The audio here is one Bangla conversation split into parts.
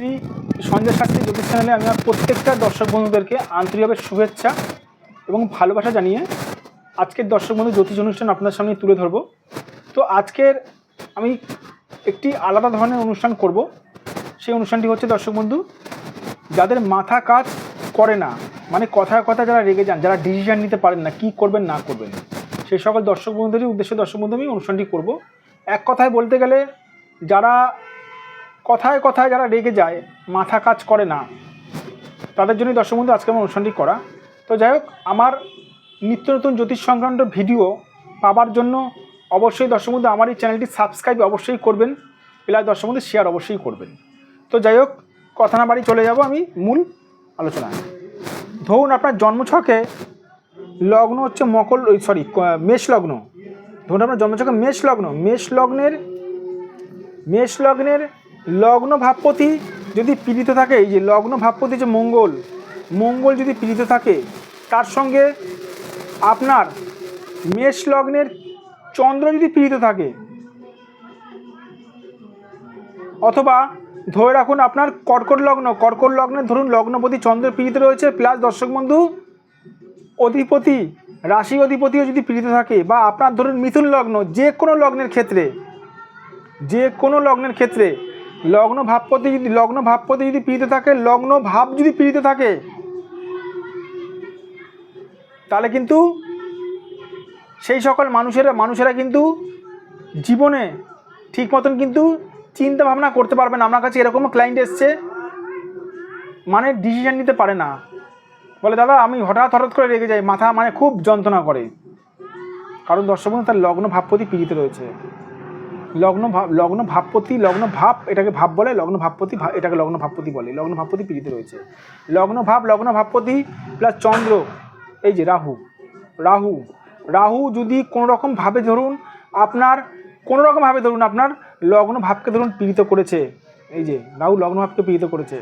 শ্রী সঞ্জয় শাস্ত্রী জ্যোতিষ চ্যানেলে আমি আমার প্রত্যেকটা দর্শক বন্ধুদেরকে আন্তরিকভাবে শুভেচ্ছা এবং ভালোবাসা জানিয়ে আজকের দর্শক বন্ধু জ্যোতিষ অনুষ্ঠান আপনার সামনে তুলে ধরব। তো আজকের আমি একটি আলাদা ধরনের অনুষ্ঠান করব। সেই অনুষ্ঠানটি হচ্ছে দর্শক বন্ধু, যাদের মাথা কাজ করে না মানে কথায় কথা যারা রেগে যান, যারা ডিসিশন নিতে পারেন না, কী করবেন, না করবেন, সেই সকল দর্শক বন্ধুদেরই উদ্দেশ্যে দর্শক বন্ধু, আমি অনুষ্ঠানটি করব। এক কথায় বলতে গেলে যারা কথায় কথায় যারা রেগে যায়, মাথা কাজ করে না। তাদের জন্যই দর্শক বন্ধু আজকে আমার অনুষ্ঠানটি করা। তো যাই হোক, আমার নিত্য নতুন জ্যোতিষ সংক্রান্ত ভিডিও পাবার জন্য অবশ্যই দর্শক বন্ধু, আমার এই চ্যানেলটি সাবস্ক্রাইব অবশ্যই করবেন, প্লাস দর্শক বন্ধু শেয়ার অবশ্যই করবেন। তো যাই হোক, কথা না বাড়ি চলে যাব আমি মূল আলোচনায়। ধরুন আপনার জন্মছকে লগ্ন হচ্ছে মকর সরি মেষ লগ্ন। ধরুন আপনার জন্মছকে মেষ লগ্ন, মেষ লগ্নের মেষ লগ্নের লগ্ন ভাবপতি যদি পীড়িত থাকে, এই যে লগ্ন ভাবপতি যে মঙ্গল মঙ্গল যদি পীড়িত থাকে, তার সঙ্গে আপনার মেষ লগ্নের চন্দ্র যদি পীড়িত থাকে, অথবা ধরে রাখুন আপনার কর্কট লগ্ন, কর্কট লগ্নে ধরুন লগ্নপতি চন্দ্র পীড়িত রয়েছে, প্লাস দর্শক বন্ধু, অধিপতি, রাশি অধিপতিও যদি পীড়িত থাকে, বা আপনার ধরুন মিথুন লগ্ন, যে কোনো লগ্নের ক্ষেত্রে, যে কোনো লগ্নের ক্ষেত্রে লগ্ন ভাবপতি যদি, লগ্ন ভাবপতি যদি পীড়িত থাকে, লগ্ন ভাব যদি পীড়িত থাকে, তাহলে কিন্তু সেই সকল মানুষেরা মানুষেরা কিন্তু জীবনে ঠিক মতন কিন্তু চিন্তা ভাবনা করতে পারবে না। আমার কাছে এরকমও ক্লায়েন্ট এসছে মানে ডিসিশন নিতে পারে না। বলে, দাদা, আমি হঠাৎ হঠাৎ করে রেগে যাই, মাথা মানে খুব যন্ত্রণা করে। কারণ দর্শক তার লগ্ন ভাবপতি পীড়িত রয়েছে। লগ্ন ভাব লগ্ন ভাবপতি, লগ্ন ভাব এটাকে ভাব বলে, লগ্ন ভাবপতি এটাকে লগ্ন ভাবপতি বলে। লগ্ন ভাবপতি পীড়িত রয়েছে। লগ্ন ভাব, লগ্ন ভাবপতি প্লাস চন্দ্র, এই যে রাহু। রাহু রাহু যদি কোনো রকম ভাবে ধরুন আপনার কোনো রকম ভাবে ধরুন আপনার লগ্ন ভাবকে ধরুন পীড়িত করেছে। এই যে রাহু লগ্ন ভাবকে পীড়িত করেছে।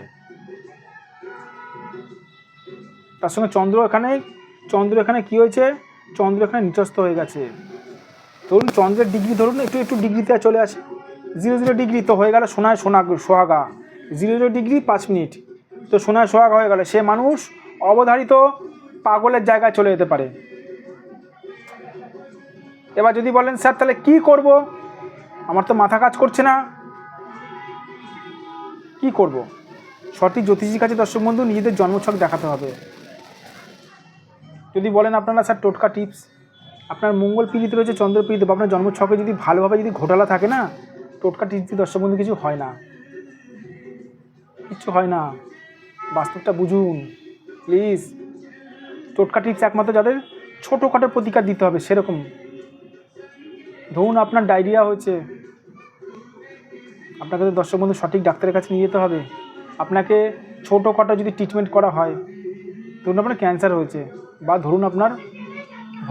তার সঙ্গে চন্দ্র এখানে চন্দ্র এখানে কি হয়েছে? চন্দ্র এখানে নিচস্ত হয়ে গেছে। ধরুন চন্দ্রের ডিগ্রি ধরুন, একটু একটু ডিগ্রিতে চলে আসে। জিরো জিরো ডিগ্রি তো হয়ে গেল, সোনায় সোনা সোহাগা। জিরো জিরো ডিগ্রি পাঁচ মিনিট তো সোনায় সোহাগা হয়ে গেল, সে মানুষ অবধারিত পাগলের জায়গায় চলে যেতে পারে। এবার যদি বলেন, স্যার, তাহলে কি করব? আমার তো মাথা কাজ করছে না। কি করব? সঠিক জ্যোতিষীর কাছে দর্শক বন্ধু, নিজেদের জন্মছক দেখাতে হবে। যদি বলেন আপনারা, স্যার, টোটকা টিপস আপনার মঙ্গল পীড়িত রয়েছে চন্দ্র পীড়িত বা আপনার জন্মছকে যদি ভালোভাবে যদি ঘোটালা থাকে না, টোটকা টিপস দিয়ে দর্শক বন্ধু, কিছু হয় না। কিচ্ছু হয় না। বাস্তবটা বুঝুন। প্লিজ। টোটকা টিপস একমাত্র যাদের ছোটোখাটো প্রতিকার দিতে হবে, সেরকম। ধরুন আপনার ডায়রিয়া হয়েছে। আপনাকে তো দর্শক বন্ধু সঠিক ডাক্তারের কাছে নিয়ে যেতে হবে। আপনাকে ছোটোখাটো যদি ট্রিটমেন্ট করা হয়, ধরুন আপনার ক্যান্সার হয়েছে, বা ধরুন আপনার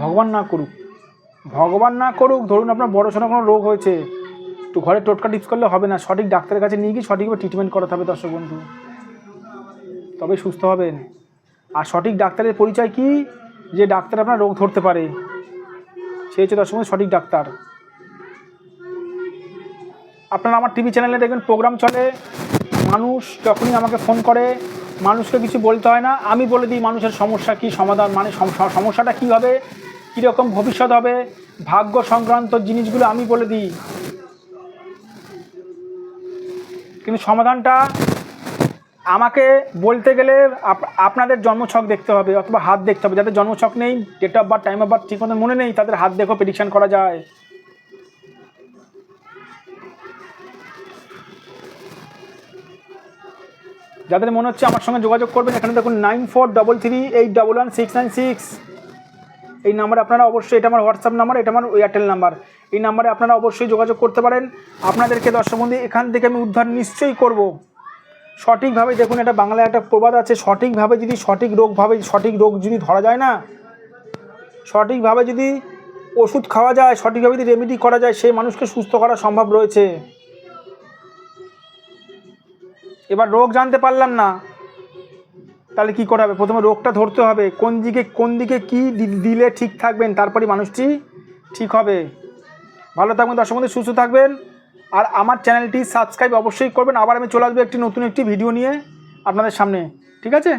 ভগবান না করুক, ভগবান না করুক, ধরুন আপনার বড় সড়ো কোনো রোগ হয়েছে, তো ঘরে টোটকা টিপস করলে হবে না, সঠিক ডাক্তারের কাছে নিয়ে গিয়ে সঠিকভাবে ট্রিটমেন্ট করাতে হবে দর্শক বন্ধু। তবে সুস্থ হবেন। আর সঠিক ডাক্তারের পরিচয় কি? যে ডাক্তার আপনার রোগ ধরতে পারে। সে হচ্ছে দর্শক সঠিক ডাক্তার। আপনারা আমার টিভি চ্যানেলে দেখবেন প্রোগ্রাম চলে। মানুষ যখনই আমাকে ফোন করে, মানুষকে কিছু বলতে হয় না। আমি বলে দিই মানুষের সমস্যা কী, সমাধান মানে সমস্যাটা কী হবে? কীরকম ভবিষ্যৎ হবে, ভাগ্য সংক্রান্ত জিনিসগুলো আমি বলে দিই। কিন্তু সমাধানটা আমাকে বলতে গেলে আপ- আপনাদের জন্মছক দেখতে হবে, অথবা হাত দেখতে হবে। যাদের জন্মছক নেই date of birth time of birth ঠিক মতো মনে নেই, তাদের হাত দেখেও প্রেডিকশান করা যায়। যাদের মনে হচ্ছে আমার সঙ্গে যোগাযোগ করবেন, এখানে দেখুন nine four double three eight double one six nine six এই নাম্বারে আপনারা অবশ্যই, এটা আমার হোয়াটসঅ্যাপ নাম্বার, এটা আমার এয়ারটেল নাম্বার। এই নাম্বারে আপনারা অবশ্যই যোগাযোগ করতে পারেন। আপনাদেরকে দর্শক বন্ধু, এখান থেকে আমি উদ্ধার নিশ্চয়ই করব। সঠিকভাবে দেখুন, এটা বাংলায় একটা প্রবাদ আছে, সঠিকভাবে যদি সঠিক রোগভাবে সঠিক রোগ যদি ধরা যায় না, সঠিকভাবে যদি ওষুধ খাওয়া যায়, সঠিকভাবে যদি রেমেডি করা যায়, সেই মানুষকে সুস্থ করা সম্ভব রয়েছে। এবার রোগ জানতে পারলাম না তাহলে কি করা হবে? প্রথমে রোগটা ধরতে হবে। কোন দিকে কোন দিকে কি দিলে ঠিক থাকবেন তারপরে মানুষটি ঠিক হবে। ভালো থাকবেন, দর্শক বন্ধু, সুস্থ থাকবেন। আর আমার চ্যানেলটি সাবস্ক্রাইব অবশ্যই করবেন। আবার আমি চলে আসব একটি নতুন একটি ভিডিও নিয়ে আপনাদের সামনে। ঠিক আছে?